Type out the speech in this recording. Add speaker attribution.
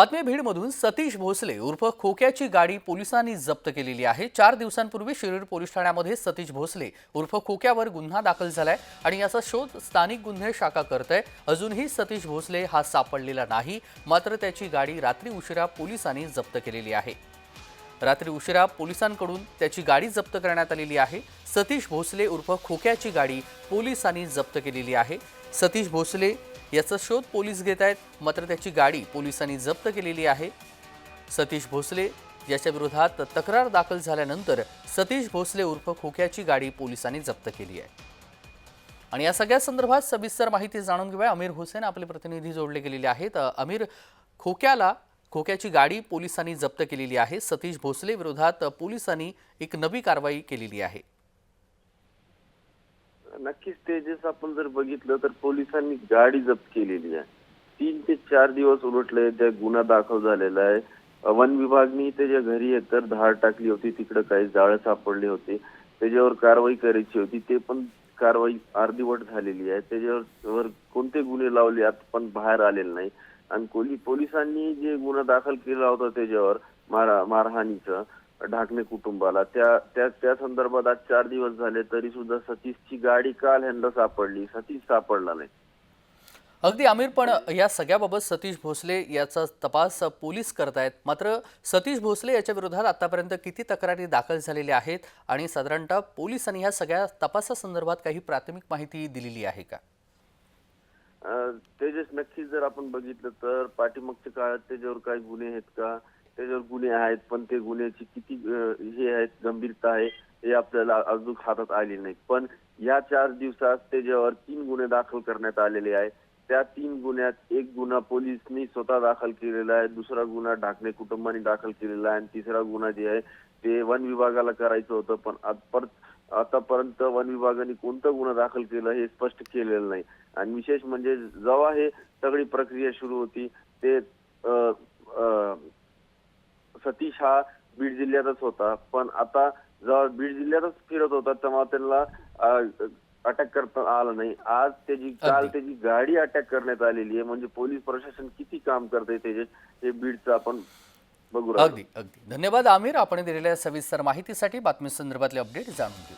Speaker 1: बातमी भीडमधून सतीश भोसले उर्फ खोक्याची गाडी पोलिसांनी जप्त केलेली आहे. चार दिवसांपूर्वी शिरूर पोलीस ठाण्यामध्ये सतीश भोसले उर्फ खोक्यावर गुन्हा दाखल झालाय आणि याचा शोध स्थानिक गुन्हे शाखा करत आहे अजूनही सतीश भोसले हा सापडलेला नाही मात्र त्याची गाडी रात्री उशिरा पोलिसांनी जप्त केलेली आहे. रात्री उशिरा पोलिसांकडून त्याची गाडी जप्त करण्यात आलेली आहे. सतीश भोसले उर्फ खोक्याची गाडी पोलिसांनी जप्त केलेली आहे. सतीश भोसले याचा शोध पोलीस घेत आहेत. मात्र त्याची गाडी पोलिसांनी जप्त केलेली आहे. सतीश भोसले याच्या विरोधात तक्रार दाखल झाल्यानंतर सतीश भोसले उर्फ खोक्याची गाडी पोलिसांनी जप्त केली आहे. आणि या सगळ्या संदर्भात सविस्तर माहिती जाणून घेऊया. अमीर हुसेन आपले प्रतिनिधी जोडले गेलेले आहेत. अमीर खोक्याला खोक्याची गाडी पोलिसांनी जप्त केलेली आहे. सतीश भोसले विरोधात पोलिसांनी एक नवी कारवाई केलेली आहे.
Speaker 2: नक्कीच तेजस आपण जर बघितलं तर पोलिसांनी गाडी जप्त केलेली आहे. तीन ते चार दिवस उलटले त्या गुन्हा दाखल झालेला आहे. वन विभागनी त्याच्या घरी तर धाड टाकली होती तिकडे काही जाळं सापडले होते. त्याच्यावर कारवाई करायची होती ते पण कारवाई अर्धीवट झालेली आहे. त्याच्यावर कोणते गुन्हे लावले आता पण बाहेर आलेले नाही. आणि पोलिसांनी जे गुन्हा दाखल केला होता त्याच्यावर मारा मारहाणीचं ढाकणे कुटुंबाला. त्या त्या त्या संदर्भात आज चार दिवस झाले तरी सुद्धा सतीशची गाडी काल ह्यांना सापडली. सतीश सापडला नाही.
Speaker 1: अगदी आमिर पण या सगळ्याबाबत सतीश भोसले याचा तपास पोलीस करतायत. मात्र सतीश भोसले याच्या विरोधात आतापर्यंत किती तक्रारी दाखल झालेल्या आहेत आणि साधारणतः पोलिसांनी ह्या सगळ्या तपासासंदर्भात काही प्राथमिक माहिती दिलेली आहे का?
Speaker 2: तेजस नक्कीच जर आपण बघितलं तर पाठीमागच्या काळात त्याच्यावर काही गुन्हे आहेत का? त्याच्यावर गुन्हे आहेत पण ते गुन्ह्याची किती हे आहेत गंभीरता आहे हे आपल्याला अजून हातात आले नाही. पण या चार दिवसात त्याच्यावर तीन गुन्हे दाखल करण्यात आलेले आहे त्या तीन गुन्ह्यात एक गुन्हा पोलिसनी स्वतः दाखल केलेला आहे दुसरा गुन्हा ढाकणे कुटुंबाने दाखल केलेला आहे आणि तिसरा गुन्हा जे आहे ते वन विभागाला करायचं होतं पण परत आतापर्यंत वन विभागाने कोणतं गुन्हा दाखल केलं हे स्पष्ट केलेलं नाही. आणि विशेष म्हणजे जेव्हा हे सगळी प्रक्रिया सुरू होती ते अ, सतीश हा बीड जिल्ह्यातच होता. पण आता जेव्हा बीड जिल्ह्यातच फिरत होता तेव्हा त्यांना अटक करता आलं नाही. आज त्याची काल. त्याची गाडी अटक करण्यात आलेली आहे. म्हणजे पोलीस प्रशासन किती काम करते त्याचे हे बीडचं आपण बघू.
Speaker 1: अगदी अगदी. धन्यवाद आमिर. आपण दिलेल्या सविस्तर माहितीसाठी बातमी संदर्भातले अपडेट जाणून घेऊ.